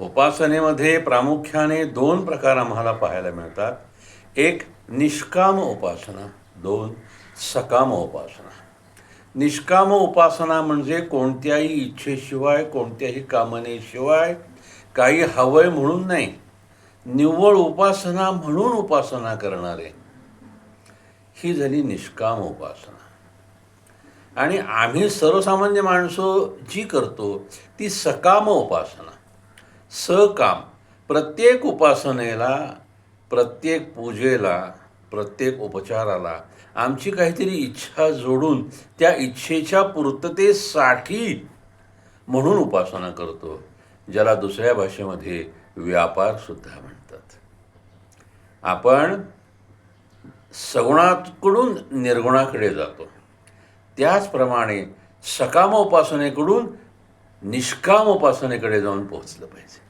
उपासनेमध्ये प्रामुख्याने दोन प्रकार आम्हाला पाहायला मिळतात. एक निष्काम उपासना. दोन सकाम उपासना. निष्काम उपासना म्हणजे कोणत्याही इच्छेशिवाय कोणत्याही कामनेशिवाय काही हवंय म्हणून नाही. निव्वळ उपासना म्हणून उपासना करणारे. ही झाली निष्काम उपासना. आणि आम्ही सर्वसामान्य माणसं जी करतो ती सकाम उपासना. सकाम प्रत्येक उपासनेला प्रत्येक पूजेला प्रत्येक उपचाराला आमची काहीतरी इच्छा जोडून त्या इच्छेच्या पूर्ततेसाठी म्हणून उपासना करतो ज्याला दुसऱ्या भाषेमध्ये व्यापार सुद्धा म्हणतात. आपण सगुणाकडून निर्गुणाकडे जातो. त्याचप्रमाणे सकाम उपासनेकडून निष्काम उपासनेकडे जाऊन पोहोचलं पाहिजे.